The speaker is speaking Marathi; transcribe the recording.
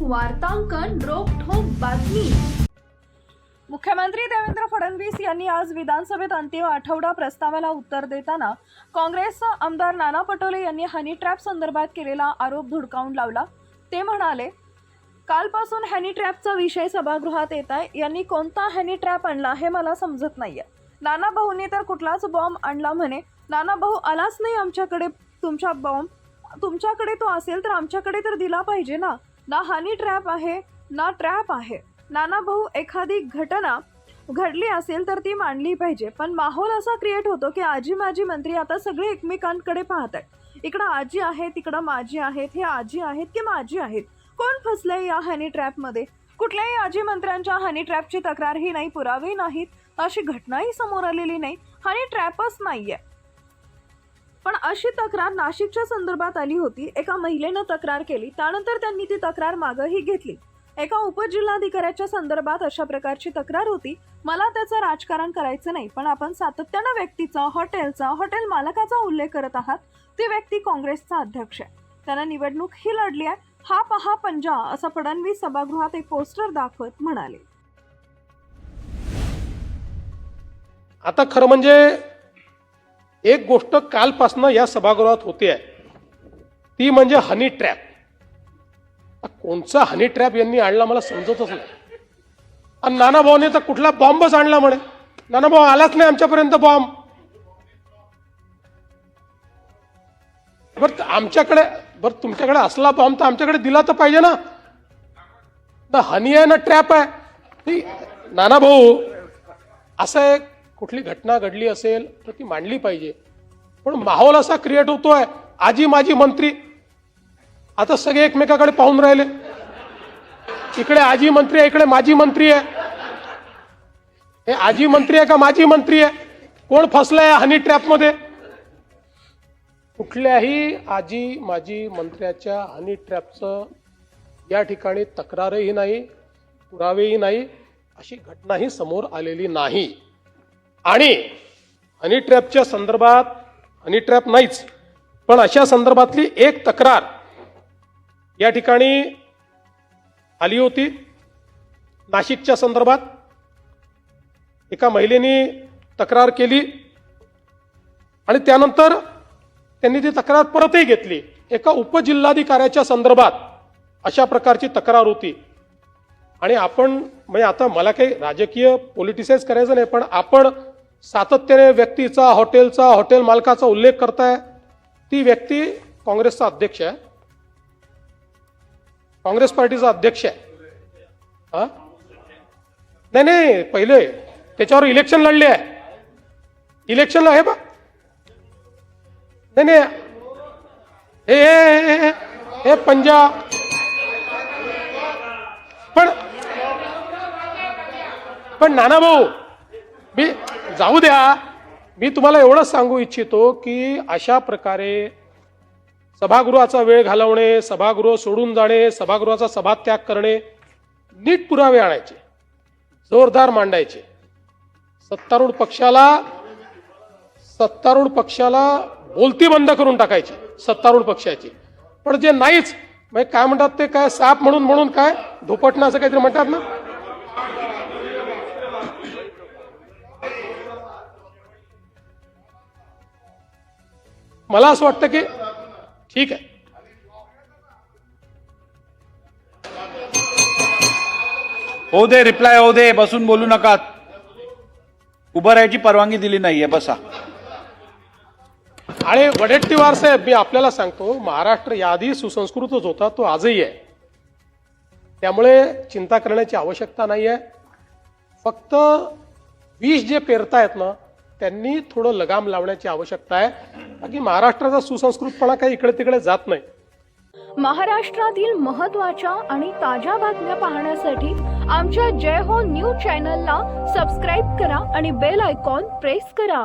वार्तांकन रोखोक बातमी. मुख्यमंत्री देवेंद्र फडणवीस यांनी आज विधानसभेत अंतिम आठवडा प्रस्तावाला उत्तर देताना काँग्रेसचा आमदार नाना पटोले यांनी हनी ट्रॅप संदर्भात केलेला आरोप धुडकावून लावला. ते म्हणाले कालपासून हॅनी ट्रॅपचा विषय सभागृहात येत आहे. यांनी कोणता हॅनी ट्रॅप आणला हे मला समजत नाहीये. नाना भाऊंनी तर कुठलाच बॉम्ब आणला म्हणे. नाना भाऊ आलाच नाही आमच्याकडे. तुमच्या बॉम्ब तुमच्याकडे तो असेल तर आमच्याकडे तर दिला पाहिजे ना. ना हनी ट्रॅप आहे ना ट्रॅप आहे. नाना भाऊ एखादी घटना घडली असेल तर ती मांडली पाहिजे. पण माहोल असा क्रिएट होतो की आजी माजी मंत्री आता सगळे एकमेकांकडे पाहत आहेत इकडं आजी आहेत तिकडं माजी आहेत हे आजी आहेत की माजी आहेत? कोण फसलंय या हनी ट्रॅपमध्ये कुठल्याही आजी मंत्र्यांच्या हनी ट्रॅपची तक्रारही नाही पुरावे नाहीत. अशी घटनाही समोर आलेली नाही. हनी ट्रॅपच नाहीये. आहे अशी तक्रार नाशिकच्या संदर्भात आली होती. एका महिलेनं तक्रार केली. त्यानंतर त्यांनी ती तक्रार मागंही घेतली. एका उपजिल्हाधिकाऱ्याच्या संदर्भात अशा प्रकारची तक्रार होती. मला त्याचं राजकारण करायचं नाही पण आपण सातत्यानं व्यक्तीचा हॉटेलचा हॉटेल मालकाचा उल्लेख करत आहात. ती व्यक्ती काँग्रेसचा अध्यक्ष आहे. त्यानं निवडणूक ही लढली आहे. हा पहा पंजा असं फडणवीस सभागृहात एक पोस्टर दाखवत म्हणाले. आता खरं म्हणजे एक गोष्ट कालपासनं या सभागृहात होते आहे. ती म्हणजे हनी ट्रॅप कोणचा हनी ट्रॅप यांनी आणला मला समजतच नाही. आणि नाना भाऊने तर कुठला बॉम्बच आणला म्हणे. नाना भाऊ आलाच नाही आमच्यापर्यंत बॉम्ब बरं आमच्याकडे बरं तुमच्याकडे असला बॉम्ब तर आमच्याकडे दिला तर पाहिजे ना. ना हनी आहे ना ट्रॅप आहे. नाना भाऊ असं एक कुठली घटना घडली असेल तर ती मांडली पाहिजे. पण माहोल असा क्रिएट होतोय आजी माजी मंत्री. आता सगळे एकमेकाकडे पाहून राहिले. इकडे आजी मंत्री आहे इकडे माजी मंत्री आहे. हे आजी मंत्री आहे का माजी मंत्री आहे? कोण फसलंय हनी ट्रॅपमध्ये कुठल्याही आजी माजी मंत्र्याच्या हनी ट्रॅपचं या ठिकाणी तक्रारही नाही पुरावेही नाही अशी घटनाही समोर आलेली नाही. आणि हनी ट्रॅपच्या संदर्भात हनी ट्रॅप नाहीच पण अशा संदर्भातली एक तक्रार या ठिकाणी आली होती. नाशिकच्या संदर्भात एका महिलेने तक्रार केली आणि त्यानंतर त्यांनी ती तक्रार परतही घेतली. एका उपजिल्हाधिकाऱ्याच्या संदर्भात अशा प्रकारची तक्रार होती. आणि आपण म्हणजे आता मला काही राजकीय पॉलिटिसाइज करायचं नाही पण आपण सातत्याने व्यक्तीचा हॉटेलचा हॉटेल मालकाचा उल्लेख करताय. ती व्यक्ती काँग्रेसचा अध्यक्ष आहे. काँग्रेस पार्टीचा अध्यक्ष आहे. हा? नाही नाही पहिले त्याच्यावर इलेक्शन लढले आहे. इलेक्शन आहे बा नाही नाही. हे हे- हे- हे- हे पंजाब. पण पण नाना भाऊ मी जाऊ द्या. मी तुम्हाला एवढंच सांगू इच्छितो की अशा प्रकारे सभागृहाचा वेळ घालवणे सभागृह सोडून जाणे सभागृहाचा सभात्याग करणे नीट पुरावे आणायचे जोरदार मांडायचे. सत्तारूढ पक्षाला सत्तारूढ पक्षाला बोलती बंद करून टाकायची सत्तारूढ पक्षाची. पण जे नाहीच म्हणजे काय म्हणतात ते काय साप म्हणून म्हणून काय? धुपटणं असं काहीतरी म्हणतात ना? मला असं वाटतं की ठीक आहे. होऊ दे रिप्लाय होऊ दे बसून बोलू नका. उभं राहायची परवानगी दिली नाहीये बसा. आणि वडेट्टीवार साहेब मी आपल्याला सांगतो महाराष्ट्र याआधी सुसंस्कृतच होता तो आजही आहे. त्यामुळे चिंता करण्याची आवश्यकता नाही आहे फक्त विष जे पेरतायत ना त्यांनी थोडं लगाम लावण्याची आवश्यकता आहे. बाकी महाराष्ट्राचा सुसंस्कृतपणा काही इकडे तिकडे जात नाही. महाराष्ट्रातील महत्त्वाच्या आणि ताज्या बातम्या पाहण्यासाठी आमच्या जय हो न्यूज चॅनलला सबस्क्राईब करा आणि बेल आयकॉन प्रेस करा.